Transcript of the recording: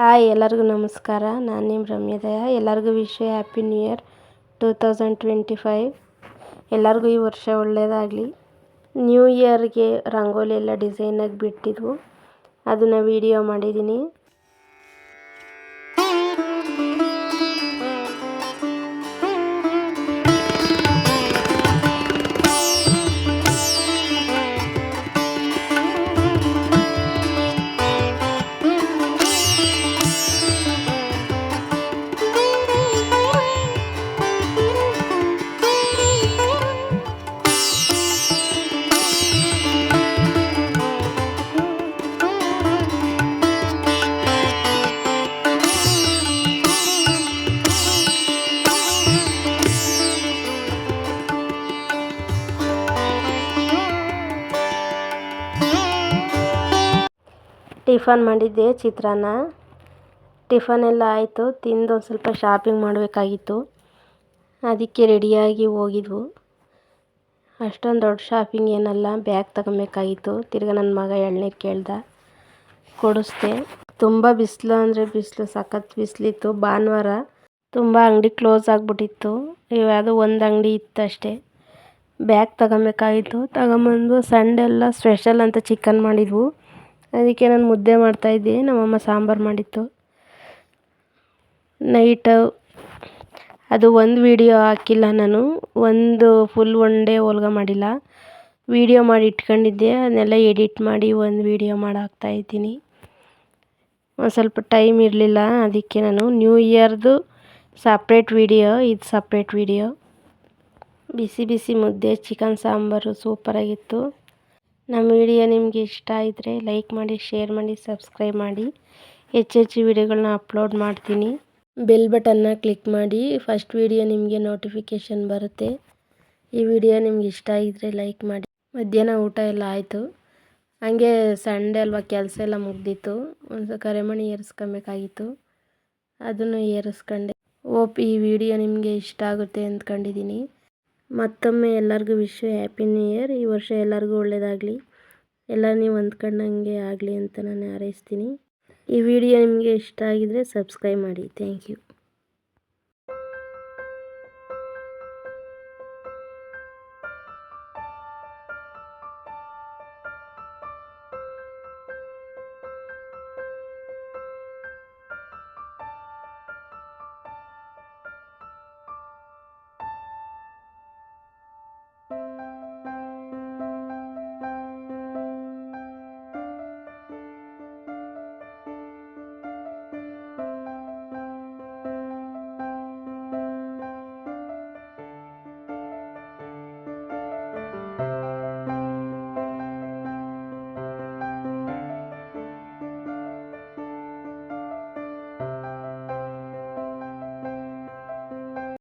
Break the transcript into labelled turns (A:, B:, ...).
A: Hi ಎಲ್ಲರಿಗೂ ನಮಸ್ಕಾರ. ನಾನು ನಿಮ್ಮ ರಮ್ಯದಯ ಎಲ್ಲರಿಗೂ wish happy new year two thousand twenty five ಎಲ್ಲರಿಗೂ ಈ ವರ್ಷ ಒಳ್ಳೆಯದಾಗಲಿ ನ್ಯೂ ಇಯರ್ಗೆ ರಂಗೋಲಿ ಎಲ್ಲ ಡಿಸೈನಾಗಿ ಬಿಟ್ಟಿದ್ವು. ಅದನ್ನು ವೀಡಿಯೋ ಮಾಡಿದ್ದೀನಿ ಟಿಫನ್ ಮಾಡಿದ್ದೆ ಚಿತ್ರಾನ್ನ. ಟಿಫನ್ ಎಲ್ಲ ಆಯಿತು, ತಿಂದು ಒಂದು ಸ್ವಲ್ಪ ಶಾಪಿಂಗ್ ಮಾಡಬೇಕಾಗಿತ್ತು. ಅದಕ್ಕೆ ರೆಡಿಯಾಗಿ ಹೋಗಿದ್ವು. ಅಷ್ಟೊಂದು ದೊಡ್ಡ ಶಾಪಿಂಗ್ ಏನಲ್ಲ ಬ್ಯಾಗ್ ತಗೊಬೇಕಾಗಿತ್ತು. ತಿರ್ಗಿ ನನ್ನ ಮಗ ಎಳ್ನೀರು ಕೇಳ್ದ, ಕೊಡಿಸ್ದೆ. ತುಂಬ ಬಿಸಿಲು ಅಂದರೆ ಬಿಸಿಲು, ಸಖತ್ ಬಿಸಿಲಿತ್ತು. ಭಾನುವಾರ ತುಂಬ ಅಂಗಡಿ ಕ್ಲೋಸ್ ಆಗಿಬಿಟ್ಟಿತ್ತು. ಯಾವುದೋ ಒಂದು ಅಂಗಡಿ ಇತ್ತು ಅಷ್ಟೇ. ಬ್ಯಾಗ್ ತಗೊಬೇಕಾಗಿತ್ತು. ತಗೊಂಬಂದು ಸಂಡೆ ಎಲ್ಲ ಸ್ಪೆಷಲ್ ಅಂತ ಚಿಕನ್ ಮಾಡಿದ್ವು. ಅದಕ್ಕೆ ನಾನು ಮುದ್ದೆ ಮಾಡ್ತಾಯಿದ್ದೆ ನಮ್ಮಮ್ಮ ಸಾಂಬಾರು ಮಾಡಿತ್ತು. ನೈಟು ಅದು ಒಂದು ವೀಡಿಯೋ ಹಾಕಿಲ್ಲ ನಾನು. ಒಂದು ಫುಲ್ ಒನ್ ಡೇ ಹೋಳ್ಗೆ ಮಾಡಿಲ್ಲ. ವೀಡಿಯೋ ಮಾಡಿ ಇಟ್ಕೊಂಡಿದ್ದೆ. ಅದನ್ನೆಲ್ಲ ಎಡಿಟ್ ಮಾಡಿ ಒಂದು ವೀಡಿಯೋ ಮಾಡಿ ಹಾಕ್ತಾಯಿದ್ದೀನಿ ಒಂದು ಸ್ವಲ್ಪ ಟೈಮ್ ಇರಲಿಲ್ಲ. ಅದಕ್ಕೆ ನಾನು ನ್ಯೂ ಇಯರ್ದು ಸಪ್ರೇಟ್ ವೀಡಿಯೋ ಇದು ಸಪ್ರೇಟ್ ವೀಡಿಯೋ ಬಿಸಿ ಬಿಸಿ ಮುದ್ದೆ ಚಿಕನ್ ಸಾಂಬಾರು ಸೂಪರಾಗಿತ್ತು ನಮ್ಮ ವಿಡಿಯೋ ನಿಮಗೆ ಇಷ್ಟ ಇದ್ದರೆ ಲೈಕ್ ಮಾಡಿ ಶೇರ್ ಮಾಡಿ ಸಬ್ಸ್ಕ್ರೈಬ್ ಮಾಡಿ. ಹೆಚ್ಚು ಹೆಚ್ಚು ವಿಡಿಯೋಗಳನ್ನ ಅಪ್ಲೋಡ್ ಮಾಡ್ತೀನಿ. ಬೆಲ್ ಬಟನ್ನ ಕ್ಲಿಕ್ ಮಾಡಿ. ಫಸ್ಟ್ ವಿಡಿಯೋ ನಿಮಗೆ ನೋಟಿಫಿಕೇಷನ್ ಬರುತ್ತೆ. ಈ ವಿಡಿಯೋ ನಿಮ್ಗೆ ಇಷ್ಟ ಆಗಿದ್ರೆ ಲೈಕ್ ಮಾಡಿ. ಮಧ್ಯಾಹ್ನ ಊಟ ಎಲ್ಲ ಆಯಿತು. ಹಂಗೆ ಸಂಡೆ ಅಲ್ವಾ ಕೆಲಸ ಎಲ್ಲ ಮುಗ್ದಿತ್ತು. ಒಂದು ಕರೆಮಣಿ ಏರಿಸ್ಕೊಬೇಕಾಗಿತ್ತು. ಅದನ್ನು ಏರಿಸ್ಕೊಂಡೆ. ಓಪ್ ಈ ವಿಡಿಯೋ ನಿಮಗೆ ಇಷ್ಟ ಆಗುತ್ತೆ ಅಂದ್ಕೊಂಡಿದ್ದೀನಿ. ಮತ್ತೊಮ್ಮೆ ಎಲ್ಲರಿಗೂ ವಿಶ್ ಹ್ಯಾಪಿ ನ್ಯೂ ಇಯರ್ ಈ ವರ್ಷ ಎಲ್ಲರಿಗೂ ಒಳ್ಳೆಯದಾಗಲಿ ಎಲ್ಲ ನೀವು ಅಂದ್ಕೊಂಡಂಗೆ ಆಗಲಿ ಅಂತ ನಾನು ಹಾರೈಸ್ತೀನಿ. ಈ ವಿಡಿಯೋ ನಿಮಗೆ ಇಷ್ಟ ಆಗಿದ್ದರೆ ಸಬ್ಸ್ಕ್ರೈಬ್ ಮಾಡಿ. Thank you